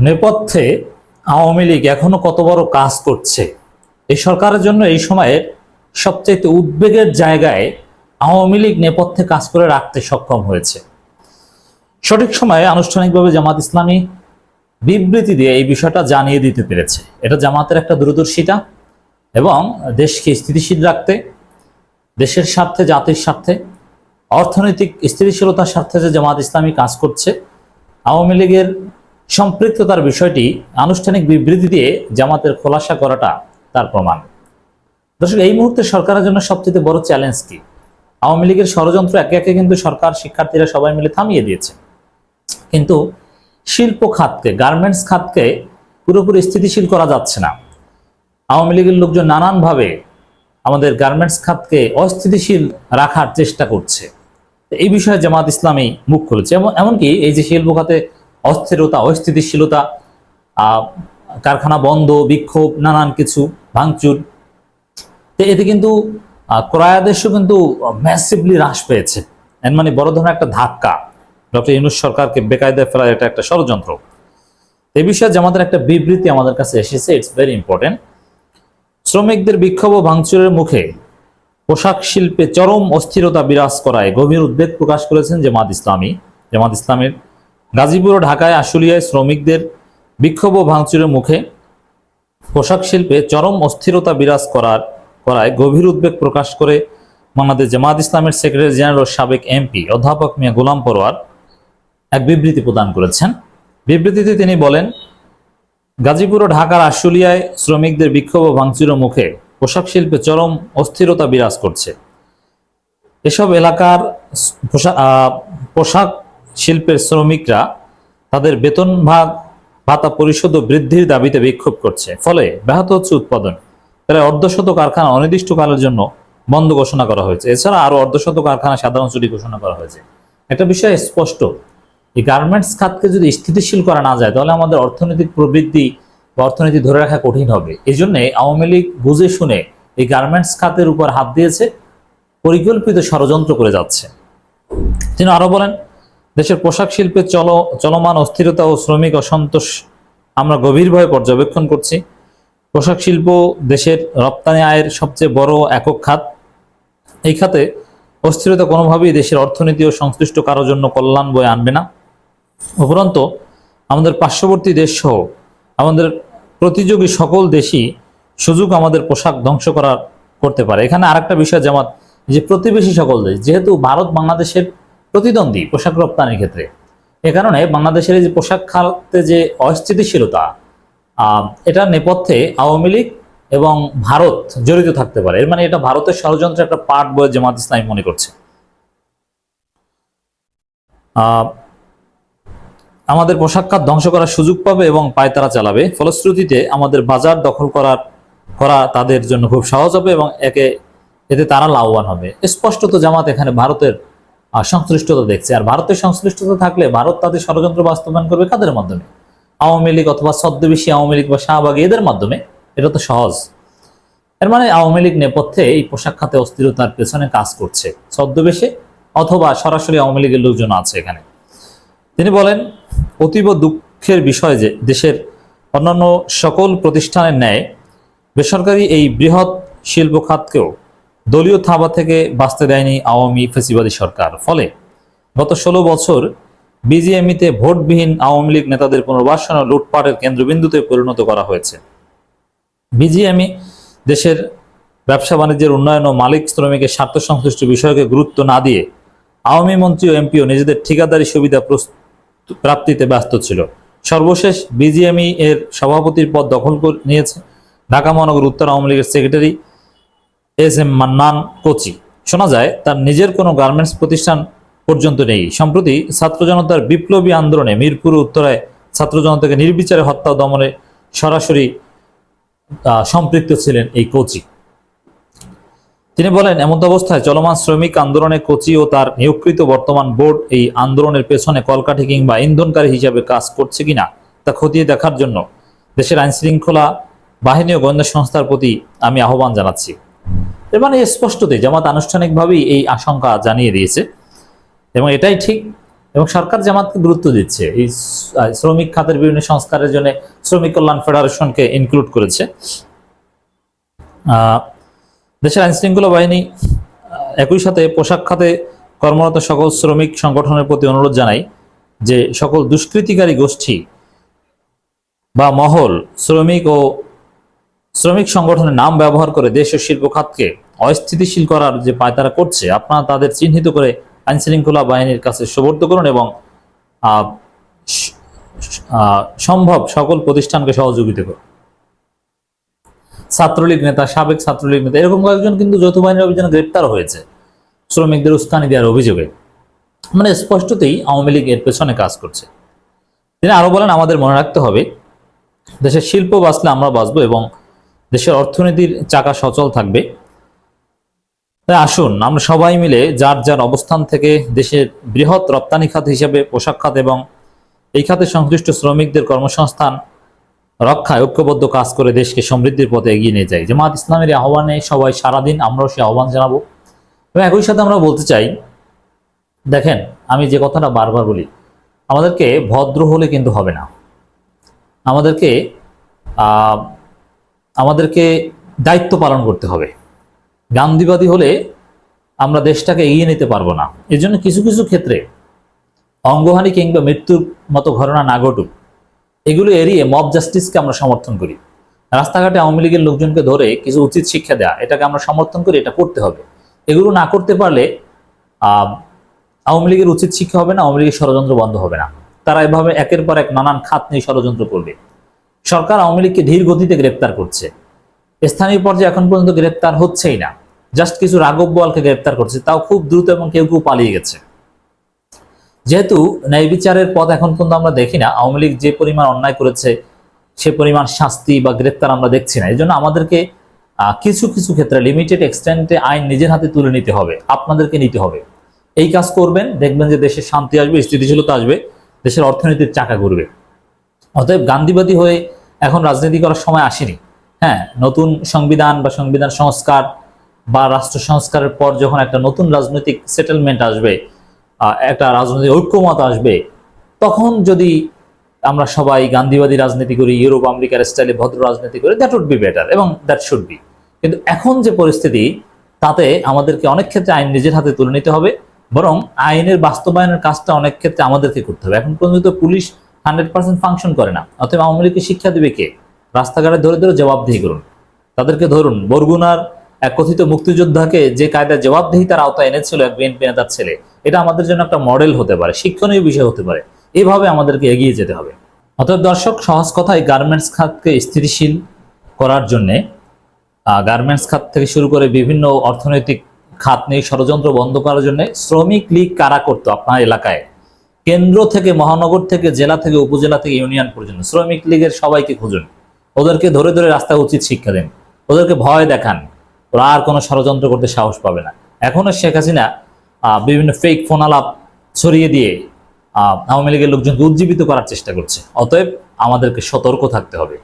নেপথ্যে আওয়ামী লীগ এখনও কত বড় কাজ করছে? এই সরকারের জন্য এই সময়ের সবচেয়ে উদ্বেগের জায়গায় আওয়ামী লীগ নেপথ্যে কাজ করে রাখতে সক্ষম হয়েছে। সঠিক সময়ে আনুষ্ঠানিকভাবে জামাত ইসলামী বিবৃতি দিয়ে এই বিষয়টা জানিয়ে দিতে পেরেছে। এটা জামাতের একটা দূরদর্শিতা এবং দেশকে স্থিতিশীল রাখতে, দেশের স্বার্থে, জাতির স্বার্থে, অর্থনৈতিক স্থিতিশীলতার স্বার্থে যে জামাত ইসলামী কাজ করছে, আওয়ামী লীগের সম্পৃক্ততার বিষয়টি আনুষ্ঠানিক বিবৃতি দিয়ে জামাতের খোলাসা করাটা তার প্রমাণ। দর্শক, এই মুহূর্তে সরকারের জন্য সবচেয়ে বড় চ্যালেঞ্জ কি? আওয়ামী লীগের ষড়যন্ত্র একে একে কিন্তু সরকার, শিক্ষার্থীরা সবাই মিলে থামিয়ে দিয়েছে। কিন্তু শিল্প খাতকে গার্মেন্টস খাতকে পুরোপুরি স্থিতিশীল করা যাচ্ছে না। আওয়ামী লীগের লোকজন নানানভাবে আমাদের গার্মেন্টস খাতকে অস্থিতিশীল রাখার চেষ্টা করছে। এই বিষয়ে জামাত ইসলামী মুখ খুলেছে এমনকি এই যে শিল্প খাতে অস্থিরতা, অস্থিতিশীলতা কারখানা বন্ধ, বিক্ষোভ, নানান কিছু, ভাঙচুর। তো এতে কিন্তু ক্রয়াদেশও কিন্তু ম্যাসিভলি হ্রাস পেয়েছে। এর মানে বড় ধরনের একটা ধাক্কা। ডক্টর ইউনুস সরকারকে বেকায়দায় ফেলার এটা একটা ষড়যন্ত্র। এ বিষয়ে জামাতের একটা বিবৃতি আমাদের কাছে এসেছে ইটস ভেরি ইম্পর্টেন্ট শ্রমিকদের বিক্ষোভ ও ভাঙচুরের মুখে পোশাক শিল্পে চরম অস্থিরতা বিরাজ করায় গভীর উদ্বেগ প্রকাশ করেছেন জামাত ইসলামী। জামাত ইসলামের গাজীপুর ও ঢাকায় আশুলিয়ায় শ্রমিকদের বিক্ষোভ ও ভাঙচুরের মুখে পোশাক শিল্পে চরম অস্থিরতা বিরাজ করার, করায় গভীর উদ্বেগ প্রকাশ করে বাংলাদেশ জামাত ইসলামের সেক্রেটারি জেনারেল সাবেক এমপি অধ্যাপক মিয়া গোলাম পরোয়ার এক বিবৃতি প্রদান করেছেন। বিবৃতিতে তিনি বলেন, গাজীপুর ও ঢাকার আশুলিয়ায় শ্রমিকদের বিক্ষোভ ও ভাঙচুরের মুখে পোশাক শিল্পে চরম অস্থিরতা বিরাজ করছে। এসব এলাকার পোশাক শিল্পের শ্রমিকরা তাদের বেতন ভাগ ভাতা পরিশোধ ও বৃদ্ধির দাবিতে বিক্ষোভ করছে। ফলে ব্যাহত হচ্ছে উৎপাদন। প্রায় অর্ধশত কারখানা অনির্দিষ্টকালের জন্য বন্ধ ঘোষণা করা হয়েছে। এছাড়া আরও অর্ধশত কারখানা সাধারণ ছুটি ঘোষণা করা হয়েছে। একটা বিষয় স্পষ্ট। এই গার্মেন্টস খাতকে যদি স্থিতিশীল করা না যায়, তাহলে আমাদের অর্থনৈতিক প্রবৃদ্ধি বা অর্থনীতি ধরে রাখা কঠিন হবে। এই জন্য আওয়ামী লীগ বুঝে শুনে এই গার্মেন্টস খাতের উপর হাত দিয়েছে, পরিকল্পিত ষড়যন্ত্র করে যাচ্ছে। তিনি আরও বলেন দেশের পোশাক শিল্পের চল, চলমান অস্থিরতা ও শ্রমিক অসন্তোষ আমরা গভীরভাবে পর্যবেক্ষণ করছি। পোশাক শিল্প দেশের রপ্তানি আয়ের সবচেয়ে বড় একক খাত। এই খাতে অস্থিরতা কোনোভাবেই দেশের অর্থনীতি ও সংশ্লিষ্ট কারোর জন্য কল্যাণ বয়ে আনবে না। উপরন্ত, আমাদের পার্শ্ববর্তী দেশ সহ আমাদের প্রতিযোগী সকল দেশই সুযোগ আমাদের পোশাক ধ্বংস করার করতে পারে। এখানে আরেকটা বিষয় যেমন যে প্রতিবেশী সকল দেশ, যেহেতু ভারত বাংলাদেশের প্রতিদ্বন্দ্বী পোশাক রপ্তানির ক্ষেত্রে। এ কারণে বাংলাদেশের যে পোশাক খাতে যে অস্থিতিশীলতা এটা নেপথ্যে আওয়ামী লীগ এবং ভারত জড়িত থাকতে পারে। এর মানে এটা ভারতের ষড়যন্ত্রের একটা পার্ট বলে জামাত ইসলামী মনে করছে। আমাদের পোশাক খাত ধ্বংস করার সুযোগ পাবে এবং পায়তারা চালাবে। ফলশ্রুতিতে আমাদের বাজার দখল করার, করা তাদের জন্য খুব সহজ হবে এবং একে, এতে তারা লাভবান হবে। স্পষ্টত জামাত এখানে ভারতের সংশ্লিষ্টতা দেখছে। আর ভারতের সংশ্লিষ্টতা থাকলে ভারত তাদের ষড়যন্ত্র বাস্তবায়ন করবে কাদের মাধ্যমে? আওয়ামী লীগ অথবা ছদ্মবেশী আওয়ামী লীগ বা শাহবাগী এদের মাধ্যমে? এটা তো সহজ। এর মানে আওয়ামী লীগ নেপথ্যে এই পোশাক খাতে অস্থিরতার পেছনে কাজ করছে। ছদ্মবেশে অথবা সরাসরি আওয়ামী লীগের লোকজন আছে এখানে। তিনি বলেন, অতীব দুঃখের বিষয় যে দেশের অন্যান্য সকল প্রতিষ্ঠানের ন্যায় বেসরকারি এই বৃহৎ শিল্প খাতকেও দলীয় থাবা থেকে বাঁচতে দেয়নি আওয়ামী ফেসিবাদী সরকার। ফলে গত ষোলো বছর বিজিএমইতে ভোটবিহীন আওয়ামী লীগ নেতাদের পুনর্বাসন ও লুটপাটের কেন্দ্রবিন্দুতে পরিণত করা হয়েছে। বিজিএমই দেশের ব্যবসা বাণিজ্যের উন্নয়ন ও মালিক শ্রমিকের স্বার্থ সংশ্লিষ্ট বিষয়কে গুরুত্ব না দিয়ে আওয়ামী মন্ত্রী ও এমপিও নিজেদের ঠিকাদারি সুবিধা প্রাপ্তিতে ব্যস্ত ছিল। সর্বশেষ বিজিএমই এর সভাপতির পদ দখল নিয়েছে ঢাকা মহানগর উত্তর আওয়ামী লীগের secretary S M Mannan Kochi. শোনা যায়, তার নিজের কোনো গার্মেন্টস প্রতিষ্ঠান পর্যন্ত নেই। সম্প্রতি ছাত্র জনতার বিপ্লবী আন্দোলনে মিরপুর উত্তরায় ছাত্র জনতাকে নির্বিচারে হত্যা দমনে সরাসরি সম্পৃক্ত ছিলেন এই কোচি। তিনি বলেন এমত অবস্থায় চলমান শ্রমিক আন্দোলনে কোচি ও তার নিয়োগকৃত বর্তমান বোর্ড এই আন্দোলনের পেছনে কলকাঠি কিংবা ইন্ধনকারী হিসাবে কাজ করছে কিনা তা খতিয়ে দেখার জন্য দেশের আইন শৃঙ্খলা বাহিনী ও গোয়েন্দা সংস্থার প্রতি আমি আহ্বান জানাচ্ছি। মানে স্পষ্টতই জামাত আনুষ্ঠানিকভাবেই এই আশঙ্কা জানিয়ে দিয়েছে। এবং এটাই ঠিক। এবং সরকার জামাতকে গুরুত্ব দিচ্ছে। এই শ্রমিক খাতের বিভিন্ন সংস্কারের জন্য শ্রমিক কল্যাণ ফেডারেশনকে ইনক্লুড করেছে। দেশের আইন শৃঙ্খলা বাহিনী একই সাথে পোশাক খাতে কর্মরত সকল শ্রমিক সংগঠনের প্রতি অনুরোধ জানাই যে সকল দুষ্কৃতিকারী গোষ্ঠী বা মহল, শ্রমিক ও শ্রমিক সংগঠনের নাম ব্যবহার করে দেশ ও শিল্প খাতকে অস্থিতিশীল করার যে পায়তারা করছে, আপনারা তাদের চিহ্নিত করে আইন শৃঙ্খলা বাহিনীর কাছে সুবর্দ করুন এবং সম্ভব সকল প্রতিষ্ঠানকে সহযোগিতা করুন। ছাত্রলীগ নেতা, সাবেক ছাত্রলীগ নেতা, এরকম কয়েকজন কিন্তু যৌথ বাহিনীর অভিযানে গ্রেপ্তার হয়েছে। শ্রমিকদের উস্কানি দেওয়ার অভিযোগে। মানে স্পষ্টতই আওয়ামী লীগ এর পেছনে কাজ করছে। তিনি আরও বলেন, আমাদের মনে রাখতে হবে, দেশের শিল্প বাঁচলে আমরা বাঁচবো এবং দেশের অর্থনীতির চাকা সচল থাকবে। তাই আসুন, আমরা সবাই মিলে যার যার অবস্থান থেকে দেশের বৃহৎ রপ্তানি খাত হিসেবে পোশাক খাত এবং এই খাতে সংশ্লিষ্ট শ্রমিকদের কর্মসংস্থান রক্ষায় ঐক্যবদ্ধ কাজ করে দেশকে সমৃদ্ধির পথে এগিয়ে নিয়ে যাই। জামাত ইসলামের আহ্বানে সবাই সারাদিন আমরাও সে আহ্বান জানাব। এবং একই সাথে আমরা বলতে চাই, দেখেন, আমি যে কথাটা বারবার বলি, আমাদেরকে ভদ্র হলে কিন্তু হবে না। আমাদেরকে আমাদেরকে দায়িত্ব পালন করতে হবে। গান্ধীবাদী হলে আমরা দেশটাকে এগিয়ে নিতে পারব না। এর জন্য কিছু কিছু ক্ষেত্রে অঙ্গহানি কিংবা মৃত্যুর মতো ঘটনা না ঘটুক, এগুলো এড়িয়ে মব জাস্টিসকে আমরা সমর্থন করি। রাস্তাঘাটে আওয়ামী লীগের লোকজনকে ধরে কিছু উচিত শিক্ষা দেয়া, এটাকে আমরা সমর্থন করি, এটা করতে হবে। এগুলো না করতে পারলে আওয়ামী লীগের উচিত শিক্ষা হবে না, আওয়ামী লীগের ষড়যন্ত্র বন্ধ হবে না। তারা এভাবে একের পর এক নানান খাত নিয়ে ষড়যন্ত্র করবে। সরকার আওয়ামী লীগকে ধীর গতিতে গ্রেপ্তার করছে। স্থানীয় পর্যায়ে এখন পর্যন্ত গ্রেপ্তার হচ্ছেই না। জাস্ট কিছু রাঘব বোয়ালকে গ্রেপ্তার করছে, তাও খুব দ্রুত এবং কেউ কেউ পালিয়ে গেছে। যেহেতু ন্যায় বিচারের পথ এখন পর্যন্ত আমরা দেখি না, আওয়ামী লীগ যে পরিমাণ অন্যায় করেছে, সে পরিমাণ শাস্তি বা গ্রেপ্তার আমরা দেখছি না। এই জন্য আমাদেরকে কিছু কিছু ক্ষেত্রে লিমিটেড এক্সটেন্টে আইন নিজের হাতে তুলে নিতে হবে, আপনাদেরকে নিতে হবে। এই কাজ করবেন, দেখবেন যে দেশের শান্তি আসবে, স্থিতিশীলতা আসবে, দেশের অর্থনীতির চাকা ঘুরবে। অতএব গান্ধীবাদী হয়ে এখন রাজনীতি করার সময় আসেনি। হ্যাঁ নতুন সংবিধান বা সংবিধান সংস্কার বা রাষ্ট্র সংস্কারের পর যখন একটা নতুন রাজনৈতিক সেটেলমেন্ট আসবে একটা রাজনৈতিক ঐক্যমত আসবে, তখন যদি আমরা সবাই গান্ধীবাদী রাজনীতি করি, ইউরোপ, আমেরিকার স্টাইলে ভদ্র রাজনীতি করি দ্যাট উড বি বেটার এবং দ্যাট শুড বি কিন্তু এখন যে পরিস্থিতি, তাতে আমাদেরকে অনেক ক্ষেত্রে আইন নিজের হাতে তুলে নিতে হবে, বরং আইনের বাস্তবায়নের কাজটা অনেক ক্ষেত্রে আমাদেরকে করতে হবে। এখন পর্যন্ত পুলিশ হান্ড্রেড পার্সেন্ট ফাংশন করে না। অতএব আওয়ামী লীগকে শিক্ষা দেবে কে? রাস্তাঘাটে ধরে ধরে জবাবদিহি করুন। তাদেরকে ধরুন, বরগুনার এক কথিত মুক্তিযোদ্ধাকে যে কায়দায় জবাবদিহিতার আওতায় এনেছিল এক বিএনপি নেতার ছেলে। এটা আমাদের জন্য একটা মডেল হতে পারে, শিক্ষণীয় বিষয় হতে পারে। এইভাবে আমাদেরকে এগিয়ে যেতে হবে। অতএব দর্শক, সহজ কথায় গার্মেন্টস খাতকে স্থিতিশীল করার জন্যে গার্মেন্টস খাত থেকে শুরু করে বিভিন্ন অর্থনৈতিক খাত নিয়ে ষড়যন্ত্র বন্ধ করার জন্য শ্রমিক লীগ কারা করতো আপনার এলাকায়? কেন্দ্র থেকে, মহানগর থেকে, জেলা থেকে, উপজেলা থেকে ইউনিয়ন পর্যন্ত। শ্রমিক লীগের সবাইকে খুঁজুন। ওদেরকে ধরে ধরে রাস্তা উচিত শিক্ষা দেন। ওদেরকে ভয় দেখান। ওরা আর কোনো ষড়যন্ত্র করতে সাহস পাবে না। এখনও শেখ হাসিনা বিভিন্ন ফেক ফোন আলাপ ছড়িয়ে দিয়ে আওয়ামী লীগের লোকজনকে উজ্জীবিত করার চেষ্টা করছে। অতএব আমাদেরকে সতর্ক থাকতে হবে।